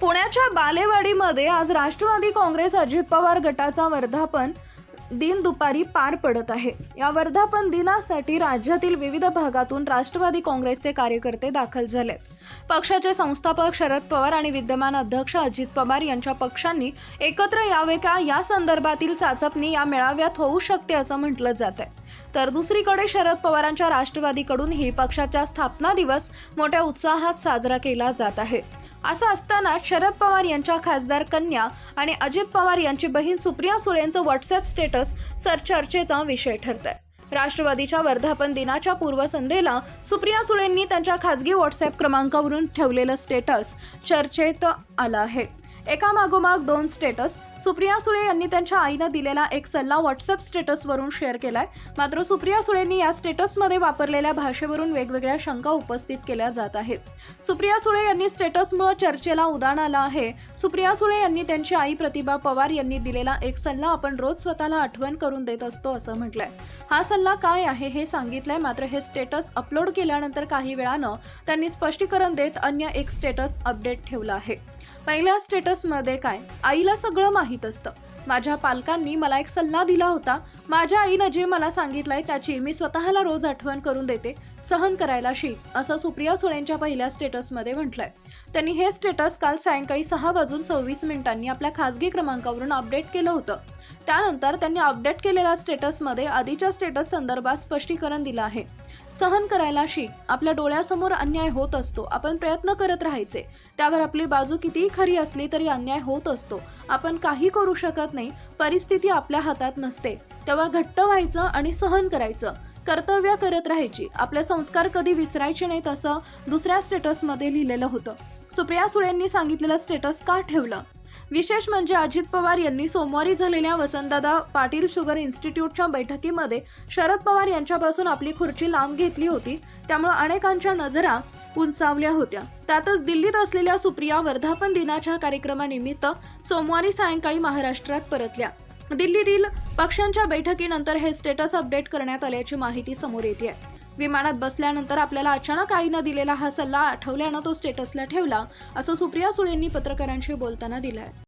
पुण्याच्या बालेवाडीमध्ये आज राष्ट्रवादी काँग्रेस अजित पवार गटाचा वर्धापन दिन दुपारी पार पडत आहे. या वर्धापन दिनासाठी राज्यातील विविध भागातून राष्ट्रवादी काँग्रेसचे कार्यकर्ते दाखल झाले. पक्षाचे संस्थापक शरद पवार आणि विद्यमान अध्यक्ष अजित पवार यांच्या पक्षांनी एकत्र यावे का या संदर्भातील चाचपणी या मेळाव्यात होऊ शकते असं म्हटलं जात आहे तर दुसरीकडे शरद पवारांच्या राष्ट्रवादीकडूनही पक्षाचा स्थापना दिवस मोठ्या उत्साहात साजरा केला जात आहे. असं असताना शरद पवार यांच्या खासदार कन्या आणि अजित पवार यांची बहीण सुप्रिया सुळेंचं व्हॉट्सअप स्टेटस सर चर्चेचा विषय ठरत आहे राष्ट्रवादीच्या वर्धापन दिनाच्या पूर्वसंध्येला सुप्रिया सुळेंनी त्यांच्या खासगी व्हॉट्सअप क्रमांकावरून ठेवलेलं स्टेटस चर्चेत आलं आहे. एका मागोमाग दोन स्टेटस सुप्रिया सुळे यांनी त्यांच्या आईनं दिलेला एक सल्ला व्हॉट्सअप स्टेटसवरून शेअर केलाय. मात्र सुप्रिया सुळेंनी या स्टेटसमध्ये वापरलेल्या भाषेवरून वेगवेगळ्या शंका उपस्थित केल्या जात आहेत. सुप्रिया सुळे यांनी स्टेटसमुळे चर्चेला उदाहरण आलं आहे. सुप्रिया सुळे यांनी त्यांची आई प्रतिभा पवार यांनी दिलेला एक सल्ला आपण रोज स्वतःला आठवण करून देत असतो असं म्हटलंय. हा सल्ला काय आहे हे सांगितलंय मात्र हे स्टेटस अपलोड केल्यानंतर काही वेळानं त्यांनी स्पष्टीकरण देत अन्य एक स्टेटस अपडेट ठेवलं आहे. पहिल्या स्टेटसमध्ये काय? आईला सगळं माहीत असतं. माझ्या पालकांनी मला एक सल्ला दिला होता. माझ्या आईनं जे मला सांगितलंय त्याची मी स्वतःला रोज आठवण करून देते. सहन करायला शिक असं सुप्रिया सुळेंच्या पहिल्या स्टेटसमध्ये म्हटलंय. त्यांनी हे स्टेटस काल सायंकाळी सहा वाजून सव्वीस मिनिटांनी आपल्या खासगी क्रमांकावरून अपडेट केलं होतं. त्यानंतर त्यांनी अपडेट केलेल्या स्टेटसमध्ये आधीच्या स्टेटस संदर्भात स्पष्टीकरण दिलं आहे. सहन करायला शिक आपल्या डोळ्यासमोर अन्याय होत असतो. आपण प्रयत्न करत राहायचे. त्यावर आपली बाजू कितीही खरी असली तरी अन्याय होत असतो. आपण काही करू शकत नाही परिस्थिती आपल्या हातात नसते. तेव्हा घट्ट व्हायचं आणि सहन करायचं. कर्तव्य करत राहायची. आपले संस्कार कधी विसरायचे नाहीत असं दुसऱ्या स्टेटसमध्ये लिहिलेलं होतं. सुप्रिया सुळेंनी सांगितलेलं स्टेटस का ठेवलं? विशेष म्हणजे अजित पवार यांनी सोमवारी झालेल्या वसंतदादा पाटील शुगर इन्स्टिट्यूटच्या बैठकीमध्ये शरद पवार यांच्यापासून आपली खुर्ची लांब घेतली होती. त्यामुळे अनेकांच्या नजरा उंचावल्या होत्या. त्यातच दिल्लीत असलेल्या सुप्रिया वर्धापन दिनाच्या कार्यक्रमानिमित्त सोमवारी सायंकाळी महाराष्ट्रात परतल्या. दिल्लीतील पक्षांच्या बैठकीनंतर हे स्टेटस अपडेट करण्यात आल्याची माहिती समोर येते आहे विमानात बसल्यानंतर आपल्याला अचानक आईनं दिलेला हा सल्ला आठवल्यानं तो स्टेटसला ठेवला असं सुप्रिया सुळेंनी पत्रकारांशी बोलताना दिलाय.